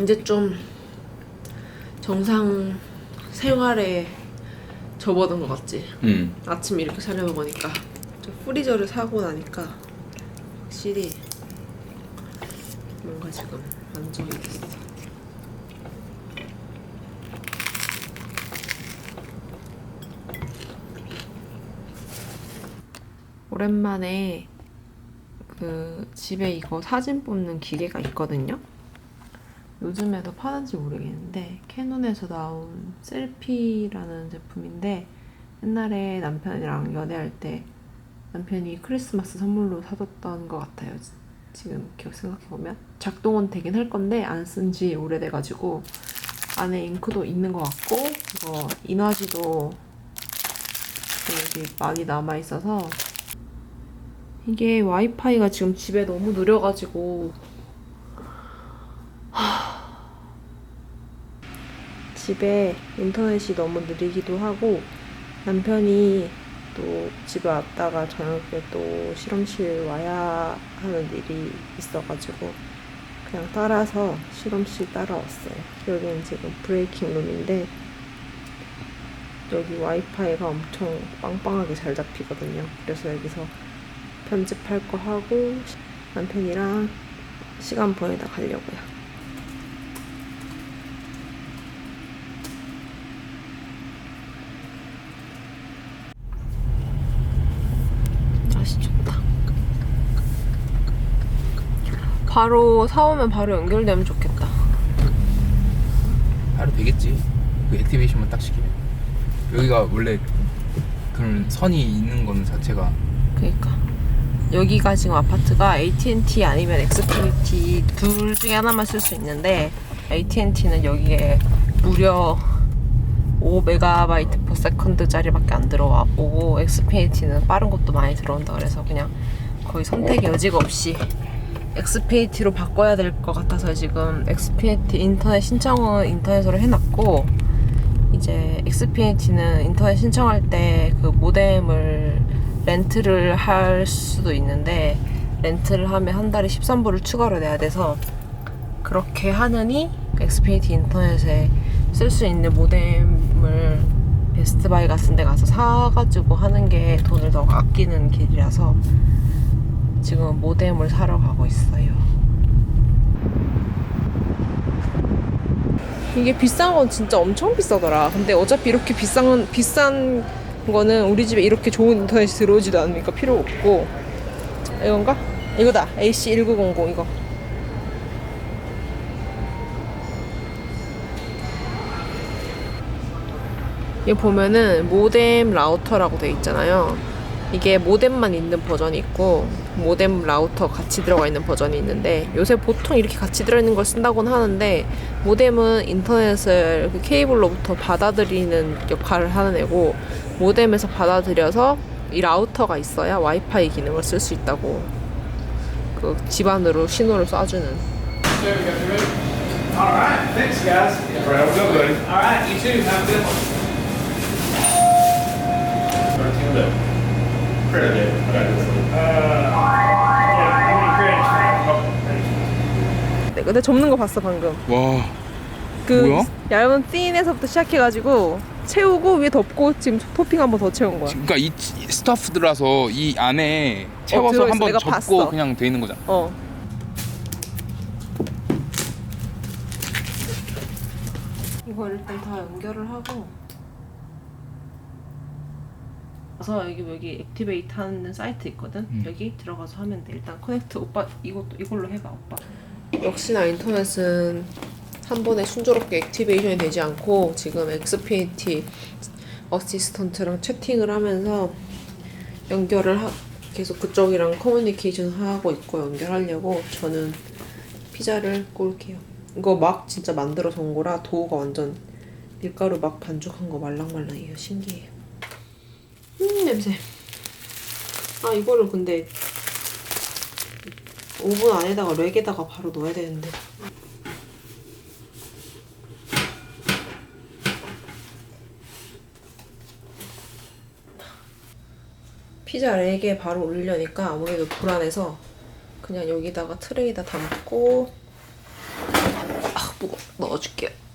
이제 좀 정상 생활에 접어든 것 같지? 응. 아침 이렇게 차려 먹으니까 저 프리저를 사고 나니까 확실히 뭔가 지금 안정이 됐어. 오랜만에 그 집에 이거 사진 뽑는 기계가 있거든요. 요즘에도 파는지 모르겠는데 캐논에서 나온 셀피라는 제품인데 옛날에 남편이랑 연애할 때 남편이 크리스마스 선물로 사줬던 것 같아요. 지- 지금 기억 생각해보면 작동은 되긴 할 건데 안 쓴 지 오래돼가지고 안에 잉크도 있는 것 같고 이거 인화지도 여기 많이 남아있어서 이게 와이파이가 지금 집에 너무 느려가지고 집에 인터넷이 너무 느리기도 하고 남편이 또 집에 왔다가 저녁에 또 실험실 와야 하는 일이 있어가지고 그냥 따라서 실험실 따라왔어요. 여기는 지금 브레이킹 룸인데 여기 와이파이가 엄청 빵빵하게 잘 잡히거든요. 그래서 여기서 편집할 거 하고 남편이랑 시간 보내다 가려고요. 날씨 좋다. 바로 사오면 바로 연결되면 좋겠다. 바로 되겠지. 그 액티베이션만 딱 시키면. 여기가 원래 그런 선이 있는 거는 자체가 그러니까 여기가 지금 아파트가 AT&T 아니면 엑스피니티 둘 중에 하나만 쓸 수 있는데 AT&T는 여기에 무려 5메가바이트 per 세컨드짜리밖에 안 들어와고 엑스피니티는 빠른 것도 많이 들어온다 그래서 그냥 거의 선택의 여지가 없이 엑스피니티로 바꿔야 될 것 같아서 지금 엑스피니티 인터넷 신청은 인터넷으로 해놨고 이제 엑스피니티는 인터넷 신청할 때 그 모뎀을 렌트를 할 수도 있는데 렌트를 하면 한 달에 13불을 추가로 내야 돼서 그렇게 하느니 엑스피니티 인터넷에 쓸 수 있는 모뎀을 베스트바이 같은 데 가서 사가지고 하는 게 돈을 더 아끼는 길이라서 지금 모뎀을 사러 가고 있어요. 이게 비싼 건 진짜 엄청 비싸더라. 근데 어차피 이렇게 비싼 비싼 거는 우리 집에 이렇게 좋은 인터넷이 들어오지도 않으니까 필요 없고 이건가? 이거다. AC1900 이거. 이 보면은 모뎀 라우터라고 돼 있잖아요. 이게 모뎀만 있는 버전이 있고 모뎀 라우터 같이 들어가 있는 버전이 있는데 요새 보통 이렇게 같이 들어있는 걸 쓴다고는 하는데 모뎀은 인터넷을 그 케이블로부터 받아들이는 역할을 하는 애고 모뎀에서 받아들여서 이 라우터가 있어야 와이파이 기능을 쓸 수 있다고 그 집안으로 신호를 쏴주는. All credit. I got this. 네, 근데 접는 거 봤어 방금 와 그 뭐야? 얇은 핀에서부터 시작해가지고 채우고 위에 덮고 지금 토핑 한번 더 채운 거야 그러니까 이 스타프드라서 이 안에 채워서 들어있어. 한번 내가 접고 봤어. 그냥 돼 있는 거잖아. 어. 이거 일단 다 연결을 하고 그래서 여기 여기 액티베이트 하는 사이트 있거든. 음. 여기 들어가서 하면 돼. 일단 커넥트 오빠 이것도 이걸로 해봐 오빠. 역시나 인터넷은 한 번에 순조롭게 액티베이션이 되지 않고 지금 엑스피니티 어시스턴트랑 채팅을 하면서 연결을 하, 계속 그쪽이랑 커뮤니케이션 하고 있고 연결하려고 저는 피자를 구울게요. 이거 막 진짜 만들어서 온 거라 도우가 완전 밀가루 막 반죽한 거 말랑말랑해요. 신기해요. 음 냄새. 아 이거를 근데 오븐 안에다가 렉에다가 바로 넣어야 되는데. 피자 렉에 바로 올리려니까 아무래도 불안해서 그냥 여기다가 트레이다 담고 아뭐 넣어줄게요.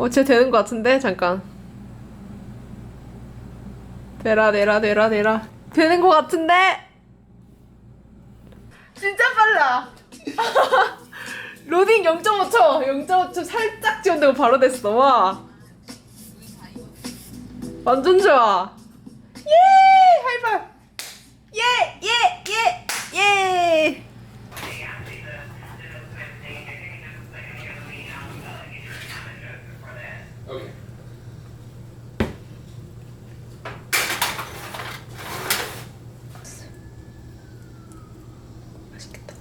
어, 쟤 되는 것 같은데? 잠깐. 되라, 되라, 되라, 되라. 되는 것 같은데? 진짜 빨라! 로딩 0.5초! 0.5초 살짝 지원되고 바로 됐어. 와. 완전 좋아. 예! 하이파이브! 예! 예! 예! 예! 오케이. 맛있겠다.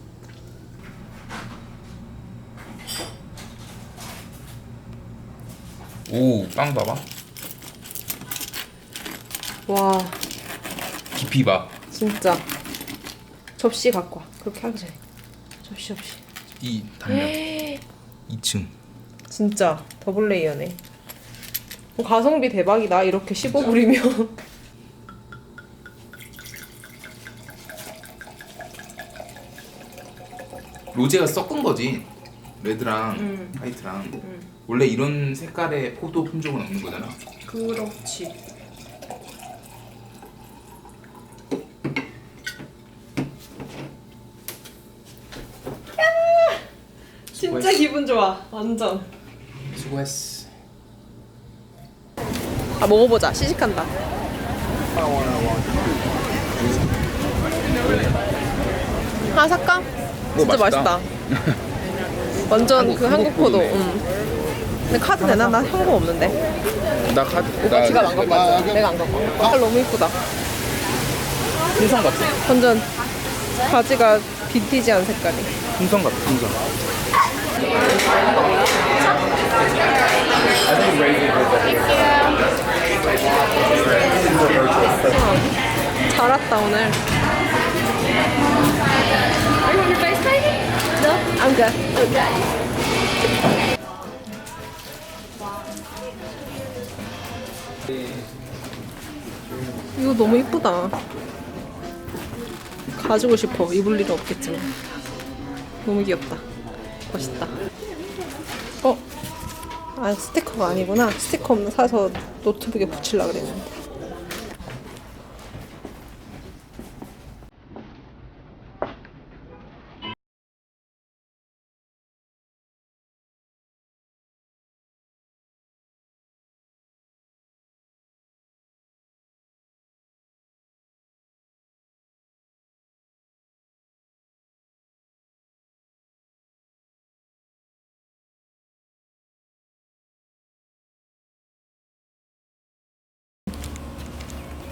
오, 빵 봐봐. 와, 깊이 봐. 진짜. 접시 갖고 와. 그렇게 하기 전에. 접시, 접시. 이 단면 2층. 진짜 더블 레이어네. 가성비 대박이다. 이렇게 15불이면. 로제가 섞은 거지. 레드랑 음. 화이트랑. 원래 이런 색깔의 포도 품종은 없는 거잖아. 그렇지. 진짜 기분 좋아. 완전. 수고했어. 아 먹어보자. 시식한다. 살까? 진짜 맛있다. 맛있다. 완전 한국- 그 한국 포도. 응. 근데 카드 되나? 나 현금 없는데. 나 카드. 오빠 지갑 안 갖고 왔잖아. 내가 안 갖고 왔어. 색깔 너무 이쁘다. 풍선 같아. 완전 바지가 빈티지한 색깔이. 풍선 같아. 풍선. 잘 왔다 오늘. I'm good. 이거 너무 이쁘다. 가지고 싶어. 입을 일은 없겠지만. 너무 귀엽다. 멋있다. 어? 아, 스티커가 아니구나. 스티커 없는 사서 노트북에 붙이려고 그랬는데.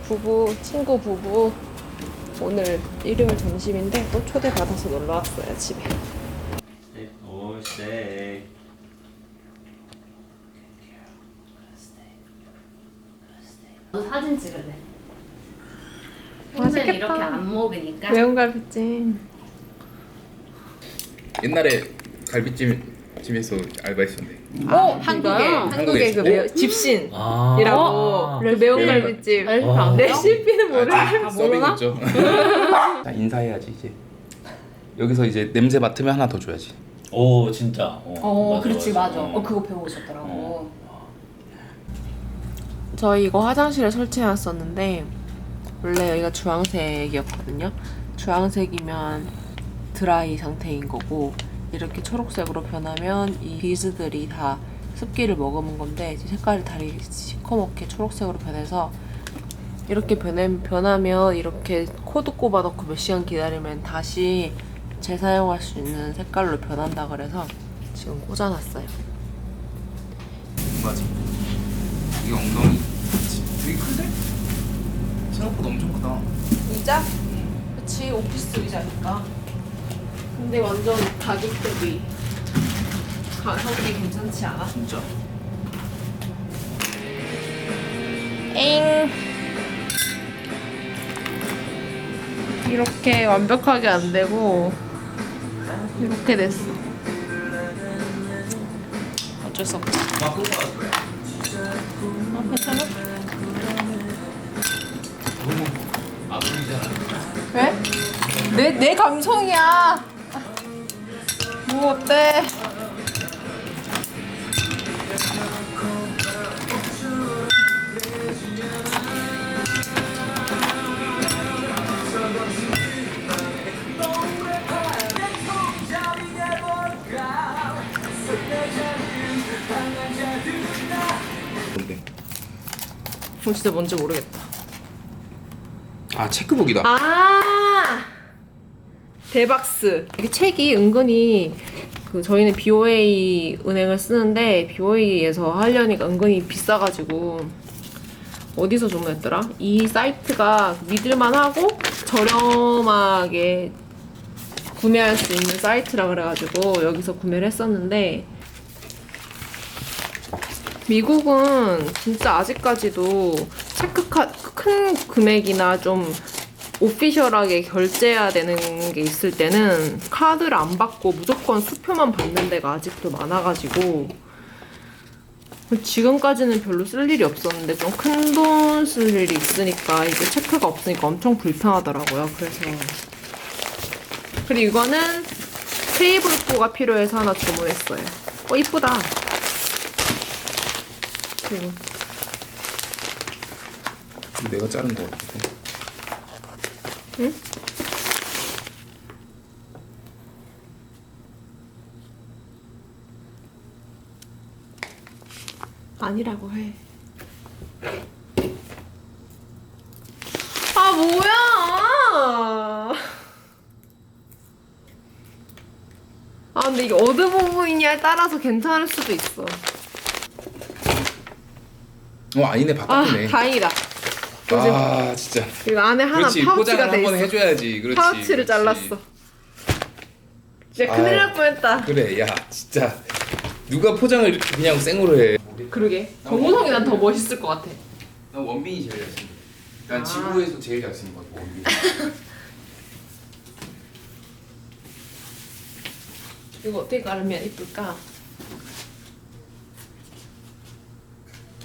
부부, 친구 부부 오늘 일요일 점심인데 또 초대받아서 놀러 왔어요, 집에. 너 사진 찍을래. 맛있겠다. 평소에 이렇게 안 먹으니까. 매운 갈비찜. 옛날에 갈비찜 집에서 알바했었는데. 어, 한국에? 한국에 그 한국에 매운 집신이라고 아. 그 매운 매운 갈비찜. 레시피 와. 안 돼요? 레시피는 모르. 아, 모르나? 자, 인사해야지 이제. 여기서 이제 냄새 맡으면 하나 더 줘야지. 오 진짜. 어, 어, 맞아, 그렇지 맞아. 어. 어, 그거 배우셨더라고. 저희 이거 화장실에 설치해놨었는데 원래 여기가 주황색이었거든요. 주황색이면 드라이 상태인 거고 이렇게 초록색으로 변하면 이 비즈들이 다 습기를 머금은 건데 색깔이 다리 시커멓게 초록색으로 변해서 이렇게 변해, 변하면 이렇게 코드 꼽아놓고 몇 시간 기다리면 다시 재사용할 수 있는 색깔로 변한다 그래서 지금 꽂아놨어요. 맞아. 이게 엉덩이. 되게 큰데? 생각보다 엄청 크다. 의자? 그치 오피스 의자니까 근데 완전 가격 대비 가성비 괜찮지 않아? 진짜. 엥 이렇게 완벽하게 안 되고 이렇게 됐어 어쩔 수 가도 돼. 어, 괜찮아? 너무. 아아 보이잖아. 왜? 내, 내 감성이야. 뭐 어때? 진짜 뭔지 모르겠다. 아 체크북이다. 아 대박스 이 책이 은근히 그 저희는 BOA 은행을 쓰는데 BOA에서 하려니까 은근히 비싸가지고 어디서 주문했더라? 이 사이트가 믿을만하고 저렴하게 구매할 수 있는 사이트라 그래가지고 여기서 구매를 했었는데 미국은 진짜 아직까지도 체크카 큰 금액이나 좀 오피셜하게 결제해야 되는 게 있을 때는 카드를 안 받고 무조건 수표만 받는 데가 아직도 많아가지고 지금까지는 별로 쓸 일이 없었는데 좀 큰 돈 쓸 일이 있으니까 이제 체크가 없으니까 엄청 불편하더라고요. 그래서 그리고 이거는 테이블보가 필요해서 하나 주문했어요. 어 이쁘다. 그리고 내가 자른 거 같은 데. 아니라고 해. 아 뭐야? 아 근데 이게 어느 부분이냐에 따라서 괜찮을 수도 있어. 어 아니네 아 바깥이네. 다행이다. 아 진짜. 그리고 안에 하나 그렇지 파우치가 포장을 돼 한번 있어. 해줘야지. 그렇지. 파우치를 그렇지. 잘랐어. 진짜 큰일 아. 날 뻔했다. 그래 야 진짜 누가 포장을 이렇게 그냥 생으로 해. 그러게. 정우성이 난 더 멋있을 것 같아. 난 원빈이 제일 잘생겨. 난 아. 지구에서 제일 잘생긴 것 같아 원빈. 이거 어떻게 깔으면 이쁠까?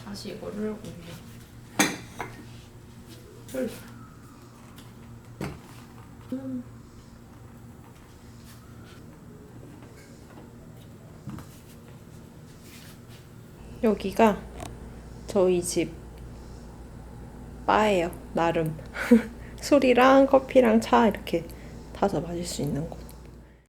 다시 이거를 올려. 여기가 저희 집 바예요. 나름 술이랑 커피랑 차 이렇게 타서 마실 수 있는 곳.